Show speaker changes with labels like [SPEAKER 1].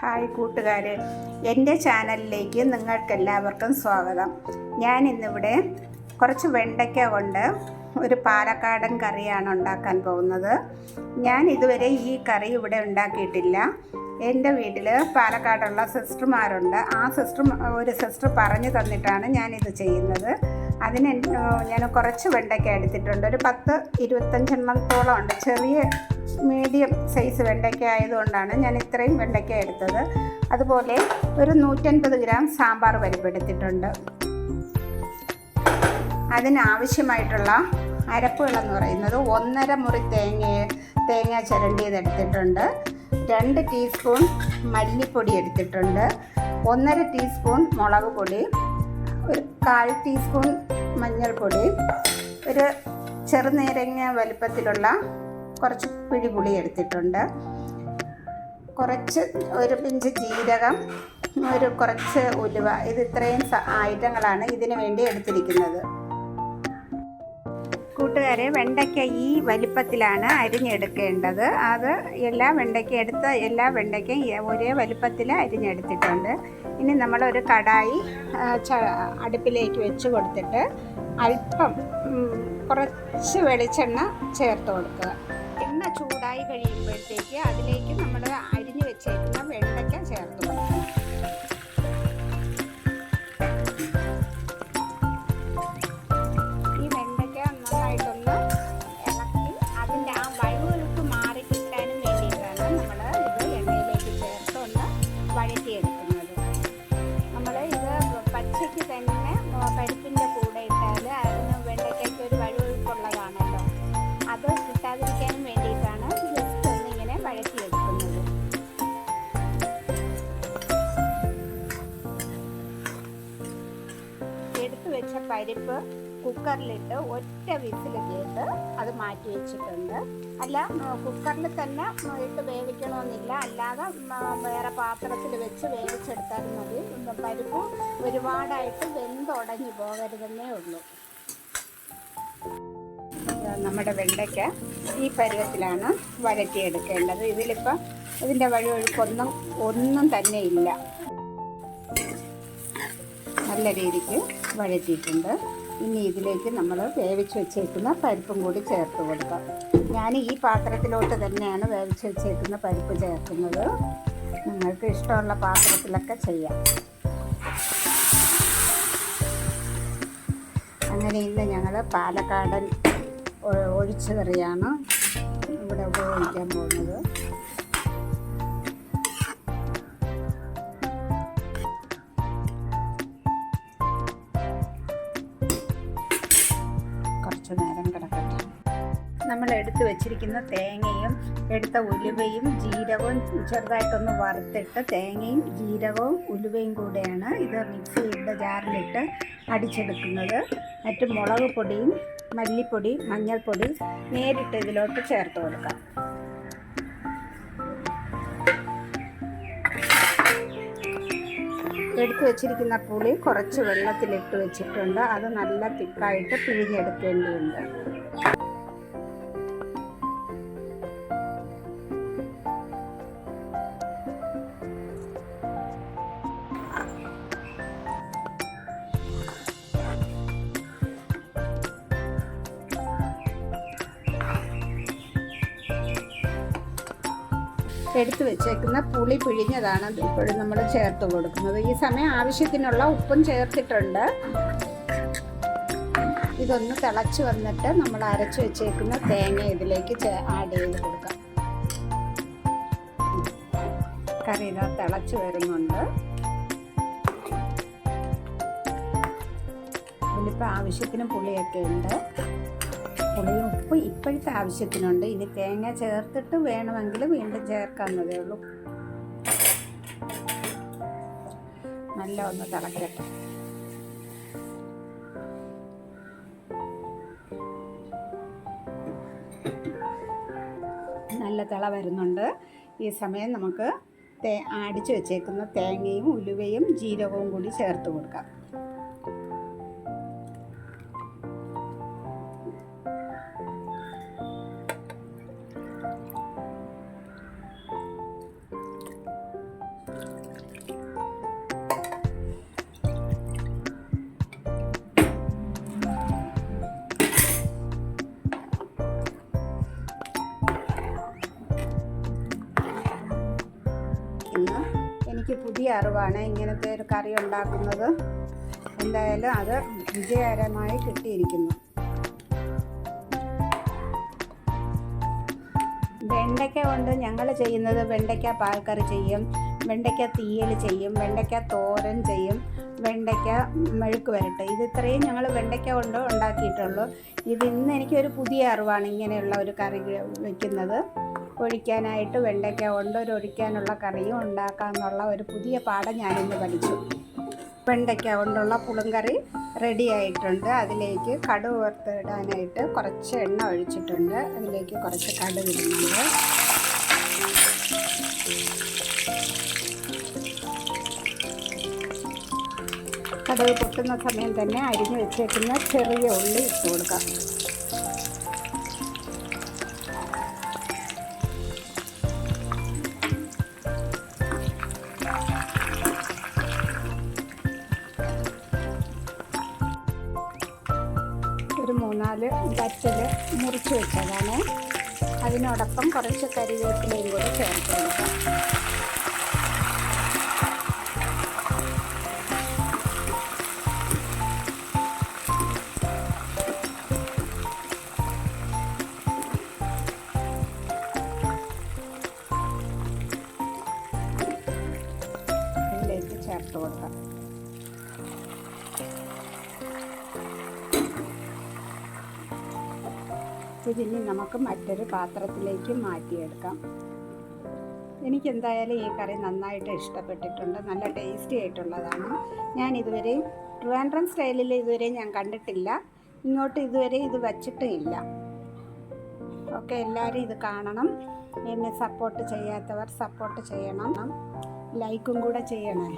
[SPEAKER 1] Hi കൂട്ടുകാരെ. എന്റെ ചാനലിലേക്ക് നിങ്ങൾക്കെല്ലാവർക്കും സ്വാഗതം. ഞാൻ ഇന്നിവിടെ കുറച്ച് വെണ്ടയ്ക്ക കൊണ്ട് ഒരു പാലക്കാടൻ കറിയാണ് ഉണ്ടാക്കാൻ പോകുന്നത്. ഞാൻ ഇതുവരെ ഈ കറി ഇവിടെ ഉണ്ടാക്കിയിട്ടില്ല. എന്റെ വീട്ടിൽ പാലക്കാടുള്ള സിസ്റ്റർമാരുണ്ട്. ആ സിസ്റ്റർ ഒരു സിസ്റ്റർ പറഞ്ഞു തന്നിട്ടാണ് ഞാനിത് ചെയ്യുന്നത്. അതിന് ഞാൻ കുറച്ച് വെണ്ടയ്ക്ക എടുത്തിട്ടുണ്ട് ഒരു പത്ത് ഇരുപത്തഞ്ചെണ്ണത്തോളം ഉണ്ട്. ചെറിയ മീഡിയം സൈസ് വെണ്ടയ്ക്ക ആയതുകൊണ്ടാണ് ഞാൻ ഇത്രയും വെണ്ടയ്ക്ക എടുത്തത്. അതുപോലെ ഒരു നൂറ്റൻപത് ഗ്രാം സാമ്പാർ പരിപ്പ് എടുത്തിട്ടുണ്ട്. അതിനാവശ്യമായിട്ടുള്ള അരപ്പുകളെന്ന് പറയുന്നത് ഒന്നര മുറി തേങ്ങ തേങ്ങ ചിരണ്ടിയത് എടുത്തിട്ടുണ്ട്. രണ്ട് ടീസ്പൂൺ മല്ലിപ്പൊടി എടുത്തിട്ടുണ്ട്. ഒന്നര ടീസ്പൂൺ മുളക് പൊടി. ഒരു കാൽ ടീസ്പൂൺ മഞ്ഞൾപ്പൊടി ഒരു ചെറുനേരങ്ങ വലിപ്പത്തിലുള്ള കുറച്ച് പിഴിപുളി എടുത്തിട്ടുണ്ട്. കുറച്ച് ഒരു പിഞ്ച് ജീരകം ഒരു കുറച്ച് ഉലുവ ഇത് ഇത്രയും ഐറ്റങ്ങളാണ് ഇതിന് വേണ്ടി എടുത്തിരിക്കുന്നത്. കൂട്ടുകാരെ വെണ്ടയ്ക്ക ഈ വലിപ്പത്തിലാണ് അരിഞ്ഞെടുക്കേണ്ടത്. അത് എല്ലാ വെണ്ടയ്ക്ക എടുത്ത എല്ലാ വെണ്ടയ്ക്കയും ഒരേ വലിപ്പത്തിൽ അരിഞ്ഞെടുത്തിട്ടുണ്ട്. ഇനി നമ്മളൊരു കടായി അടുപ്പിലേക്ക് വെച്ച് കൊടുത്തിട്ട് അല്പം കുറച്ച് വെളിച്ചെണ്ണ ചേർത്ത് കൊടുക്കുക. എണ്ണ ചൂടായി കഴിയുമ്പോഴത്തേക്ക് അതിലേക്ക് നമ്മൾ അരിഞ്ഞു വെച്ചേക്കുന്ന വെണ്ടയ്ക്ക ചേർത്ത് എടുത്തു വെച്ച പരിപ്പ് കുക്കറിലിട്ട് ഒറ്റ വിസിൽ കേട്ട് അത് മാറ്റി വെച്ചിട്ടുണ്ട്. അല്ല കുക്കറിൽ തന്നെ ഇട്ട് വേവിക്കണമെന്നില്ല. അല്ലാതെ വേറെ പാത്രത്തിൽ വെച്ച് വേവിച്ചെടുത്താലും മതി. പരിപ്പ് ഒരുപാടായിട്ട് വെന്തുടഞ്ഞു പോകരുതെന്നേ ഉള്ളൂ. നമ്മുടെ വെണ്ടയ്ക്ക ഈ പരുവത്തിലാണ് വരട്ടിയെടുക്കേണ്ടത്. ഇതിലിപ്പം ഇതിന്റെ വഴിയൊഴുക്കൊന്നും ഒന്നും തന്നെ ഇല്ല. നല്ല രീതിക്ക് വഴറ്റിയിട്ടുണ്ട്. ഇനി ഇതിലേക്ക് നമ്മൾ വേവിച്ച് വെച്ചേക്കുന്ന പരിപ്പും കൂടി ചേർത്ത് കൊടുക്കാം. ഞാൻ ഈ പാത്രത്തിലോട്ട് തന്നെയാണ് വേവിച്ച് വെച്ചേക്കുന്ന പരിപ്പ് ചേർക്കുന്നത്. നിങ്ങൾക്ക് ഇഷ്ടമുള്ള പാത്രത്തിലൊക്കെ ചെയ്യാം. അങ്ങനെ ഇന്ന് ഞങ്ങൾ പാലക്കാടൻ ഒഴിച്ചു കറിയാണ് ഇവിടെ ഉപയോഗിക്കാൻ പോകുന്നത്. നമ്മൾ എടുത്തു വെച്ചിരിക്കുന്ന തേങ്ങയും എടുത്ത ഉലുവയും ജീരകവും ചെറുതായിട്ടൊന്ന് വറുത്തിട്ട് തേങ്ങയും ജീരകവും ഉലുവയും കൂടെയാണ് ഇത് മിക്സിയുടെ ജാറിലിട്ട് അടിച്ചെടുക്കുന്നത്. മറ്റ് മുളക് പൊടിയും മല്ലിപ്പൊടി മഞ്ഞൾപ്പൊടി നേരിട്ട് ഇതിലോട്ട് ചേർത്ത് കൊടുക്കാം. എടുത്തു വെച്ചിരിക്കുന്ന പുളി കുറച്ച് വെള്ളത്തിലിട്ട് വെച്ചിട്ടുണ്ട്. അത് നല്ല തിക്കായിട്ട് പിഴിഞ്ഞെടുക്കേണ്ടതുണ്ട്. എടുത്തു വെച്ചേക്കുന്ന പുളി പിഴിഞ്ഞതാണ് ഇപ്പോഴും നമ്മൾ ചേർത്ത് കൊടുക്കുന്നത്. ഈ സമയം ആവശ്യത്തിനുള്ള ഉപ്പും ചേർത്തിട്ടുണ്ട്. ഇതൊന്ന് തിളച്ച് വന്നിട്ട് നമ്മൾ അരച്ച് വെച്ചേക്കുന്ന തേങ്ങ ഇതിലേക്ക് ആഡ് ചെയ്ത് കൊടുക്കാം. കറി ഇതാ തിളച്ച് വരുന്നുണ്ട്. ഇതിലിപ്പോൾ ആവശ്യത്തിന് പുളിയൊക്കെ ഉണ്ട്. പുളിയും ഉപ്പ് ഇപ്പോഴത്തെ ആവശ്യത്തിനുണ്ട്. ഇനി തേങ്ങ ചേർത്തിട്ട് വേണമെങ്കിൽ വീണ്ടും ചേർക്കാവുന്നതേ ഉള്ളൂ. നല്ല ഒന്ന് തിളക്കട്ടെ. നല്ല തിള വരുന്നുണ്ട്. ഈ സമയം നമുക്ക് തേ അടിച്ചു വെച്ചേക്കുന്ന തേങ്ങയും ഉലുവയും ജീരകവും കൂടി ചേർത്ത് കൊടുക്കാം. എനിക്ക് പുതിയ അറിവാണ് ഇങ്ങനത്തെ ഒരു കറി ഉണ്ടാക്കുന്നത്. എന്തായാലും അത് വിജയകരമായി കിട്ടിയിരിക്കുന്നു. വെണ്ടയ്ക്ക കൊണ്ട് ഞങ്ങൾ ചെയ്യുന്നത് വെണ്ടയ്ക്ക പാൽക്കറി ചെയ്യും വെണ്ടയ്ക്ക തീയൽ ചെയ്യും വെണ്ടയ്ക്ക തോരൻ ചെയ്യും വെണ്ടയ്ക്ക മെഴുക്ക് വരട്ടെ. ഇത് ഇത്രയും ഞങ്ങൾ വെണ്ടയ്ക്ക കൊണ്ട് ഉണ്ടാക്കിയിട്ടുള്ളൂ. ഇത് ഇന്ന് എനിക്കൊരു പുതിയ അറിവാണ് ഇങ്ങനെയുള്ള ഒരു കറി വയ്ക്കുന്നത് ഒഴിക്കാനായിട്ട് വെണ്ടയ്ക്ക കൊണ്ട് ഒരു ഒഴിക്കാനുള്ള കറിയും ഒരു പുതിയ പാഠം ഞാനിന്ന് പഠിച്ചു. വെണ്ടയ്ക്ക കൊണ്ടുള്ള പുളുങ്കറി റെഡി ആയിട്ടുണ്ട്. അതിലേക്ക് കടുക് വറുത്തിടാനായിട്ട് കുറച്ച് എണ്ണ ഒഴിച്ചിട്ടുണ്ട്. അതിലേക്ക് കുറച്ച് കടുക് ഇടുന്നുണ്ട്. കടുക് പൊട്ടുന്ന സമയം തന്നെ അരിഞ്ഞു വെച്ചേക്കുന്ന ചെറിയ ഉള്ളി ഇട്ട് കൊടുക്കാം. മൂന്നാൽ ബറ്റൽ മുറിച്ച് വെച്ചതാണ്. അതിനോടൊപ്പം കുറച്ച് കരിവേപ്പിലയും കൂടെ ചേർത്ത് കൊടുക്കാം ചേർത്ത് കൊടുക്കാം. ഇതിനി നമുക്ക് മറ്റൊരു പാത്രത്തിലേക്ക് മാറ്റിയെടുക്കാം. എനിക്ക് എന്തായാലും ഈ കറി നന്നായിട്ട് ഇഷ്ടപ്പെട്ടിട്ടുണ്ട്. നല്ല ടേസ്റ്റി ആയിട്ടുള്ളതാണ്. ഞാൻ ഇതുവരെ ട്രിവാൻഡ്രം സ്റ്റൈലിൽ ഇതുവരെ ഞാൻ കണ്ടിട്ടില്ല. ഇങ്ങോട്ട് ഇതുവരെ ഇത് വച്ചിട്ടും ഇല്ല ഓക്കെ എല്ലാവരും ഇത് കാണണം. എന്നെ സപ്പോർട്ട് ചെയ്യാത്തവർ സപ്പോർട്ട് ചെയ്യണം. ലൈക്കും കൂടെ ചെയ്യണേ.